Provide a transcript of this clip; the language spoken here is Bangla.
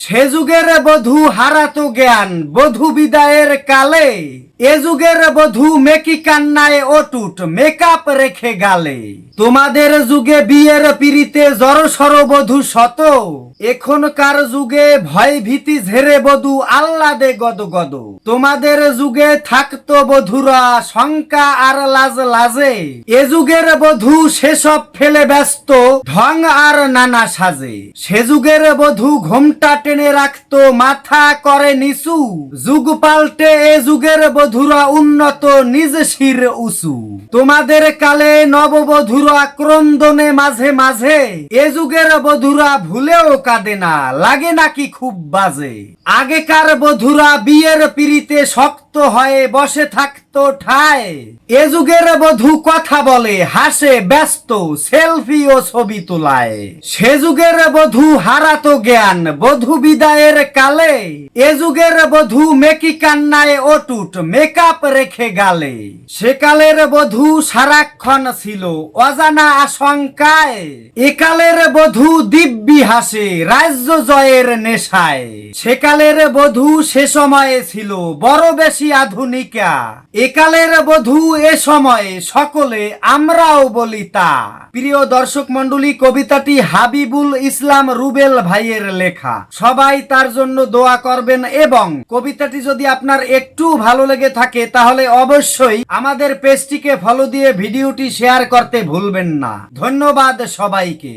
সে যুগের বধূ হারাতো জ্ঞান, বধূ বিদায়ের কালে। এ যুগের বধূ মেকি কান্নায় অটুট, মেকআপ রেখে গালে। তোমাদের যুগে বিয়ের পিড়িতে জড়সর বধূ শত। এখনকার যুগে ভয় ভীতি ঝেড়ে বধূ আল্লাদে গদ গদ তোমাদের যুগে থাকতো বধুরা শঙ্কা আর লাজ লাজে। এ যুগের বধূ সেসব ফেলে ব্যস্ত, ঢং আর নানা সাজে। সে যুগের বধূ ঘোমটা টেনে রাখতো, মাথা করে নিচু। যুগ পাল্টে এ যুগের বধুরা উন্নত, নিজ শির উঁচু। তোমাদের কালে নববধুরা ক্রন্দনে মাঝে মাঝে, এ যুগের বধুরা ভুলেও কাঁদে না, লাগে নাকি খুব বাজে। আগেকার বধুরা বিয়ের পিড়িতে শক্ত হয়ে বসে থাকতো ঠায়। এ যুগের বধূ কথা বলে, হাসে, ব্যস্ত, সেলফি ও ছবি তোলায়। সে যুগের বধূ হারাতো জ্ঞান, বধূ বিদায়ের কালে। এ যুগের বধূ মেকি কান্নায় অটুট, মেকআপ রেখে গালে। সেকালের বধূ সারাক্ষণ ছিল অজানা আশঙ্কায়। একালের বধূ দিব্যি হাসে, রাজ্য জয়ের নেশায়। সেকালের বধূ সে সময়ে ছিল বড় বেশি আধুনিকা। একালের বধূ এ সময়ে সকলে আমরাও বলি তা। প্রিয় দর্শক মন্ডলী কবিতাটি হাবিবুল ইসলাম রুবেল ভাইয়ের লেখা। সবাই তার জন্য দোয়া করবেন এবং কবিতাটি যদি আপনার একটু ভালো লেগে থাকে, তাহলে অবশ্যই আমাদের পেজটিকে ফলো দিয়ে ভিডিওটি শেয়ার করতে ভুলবেন না। ধন্যবাদ সবাইকে।